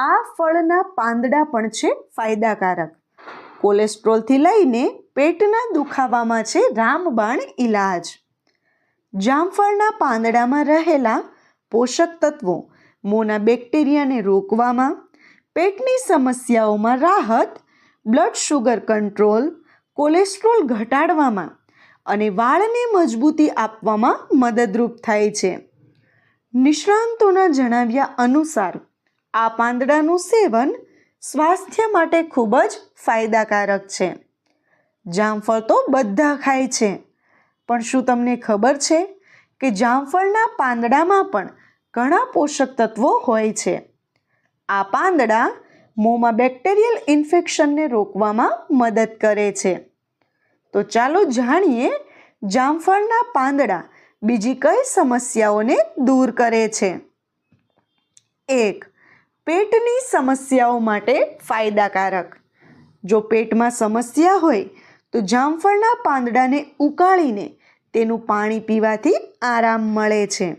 આ ફળના પાંદડા પણ છે ફાયદાકારક. કોલેસ્ટ્રોલથી લઈને પેટના દુખાવામાં છે રામબાણ ઈલાજ. જામફળના પાંદડામાં રહેલા પોષક તત્વો, મોંના બેક્ટેરિયાને રોકવામાં, પેટની સમસ્યાઓમાં રાહત, બ્લડ શુગર કંટ્રોલ, કોલેસ્ટ્રોલ ઘટાડવામાં અને વાળને મજબૂતી આપવામાં મદદરૂપ થાય છે. નિષ્ણાંતોના જણાવ્યા અનુસાર આ પાંદડાનું સેવન સ્વાસ્થ્ય માટે ખૂબ જ ફાયદાકારક છે. જામફળ તો બધા ખાય છે. પણ શું તમને ખબર છે કે જામફળના પાંદડામાં પણ ઘણા પોષક તત્વો હોય છે? આ પાંદડા મોંમાં બેક્ટેરિયલ ઇન્ફેક્શનને રોકવામાં મદદ કરે છે. તો ચાલો જાણીએ જામફળના પાંદડા બીજી કઈ સમસ્યાઓને દૂર કરે છે. એક પેટની સમસ્યાઓ માટે ફાયદાકારક. જો પેટમાં સમસ્યા હોય, તો જામફળના પાંદડાને ઉકાળીને તેનું પાણી પીવાથી આરામ મળે છે.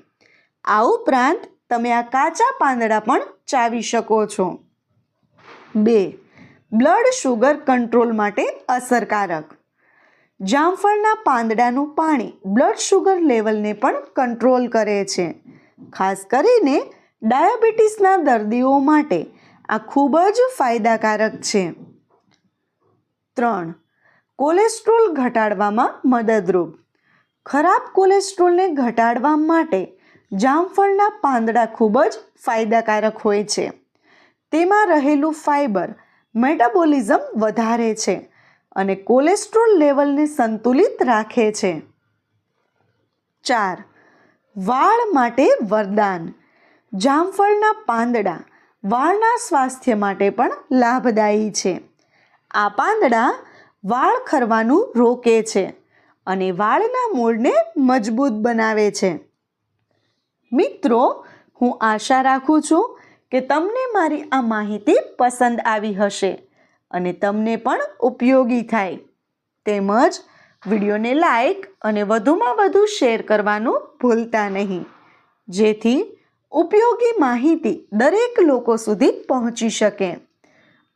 આ ઉપરાંત, તમે આ કાચા પાંદડા પણ ચાવી શકો છો. બે, બ્લડ શુગર કંટ્રોલ માટે અસરકારક. જામફળના પાંદડાનું પાણી બ્લડ શુગર લેવલને પણ કંટ્રોલ કરે છે. ખાસ કરીને ડાયાબિટીસના દર્દીઓ માટે આ ખૂબ જ ફાયદાકારક છે. ત્રણ, કોલેસ્ટ્રોલ ઘટાડવામાં મદદરૂપ. ખરાબ કોલેસ્ટ્રોલને ઘટાડવા માટે જામફળના પાંદડા ખૂબ જ ફાયદાકારક હોય છે. તેમાં રહેલું ફાઇબર મેટાબોલિઝમ વધારે છે અને કોલેસ્ટ્રોલ લેવલને સંતુલિત રાખે છે. ચાર, વાળ માટે વરદાન. જામફળના પાંદડા વાળના સ્વાસ્થ્ય માટે પણ લાભદાયી છે. આ પાંદડા વાળ ખરવાનું રોકે છે અને વાળના મૂળને મજબૂત બનાવે છે. મિત્રો, હું આશા રાખું છું કે તમને મારી આ માહિતી પસંદ આવી હશે અને તમને પણ ઉપયોગી થાય. તેમજ વિડીયોને લાઈક અને વધુમાં વધુ શેર કરવાનું ભૂલતા નહીં. જેથી ઉપયોગી માહિતી દરેક લોકો સુધી પહોંચી શકે.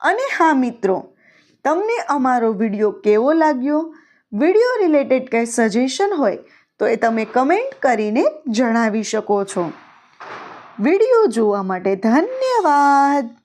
અને હા મિત્રો, તમને અમારો વીડિયો કેવો લાગ્યો? વીડિયો રિલેટેડ કંઈ સજેશન હોય તો એ તમે કમેન્ટ કરીને જણાવી શકો છો. વીડિયો જોવા માટે ધન્યવાદ!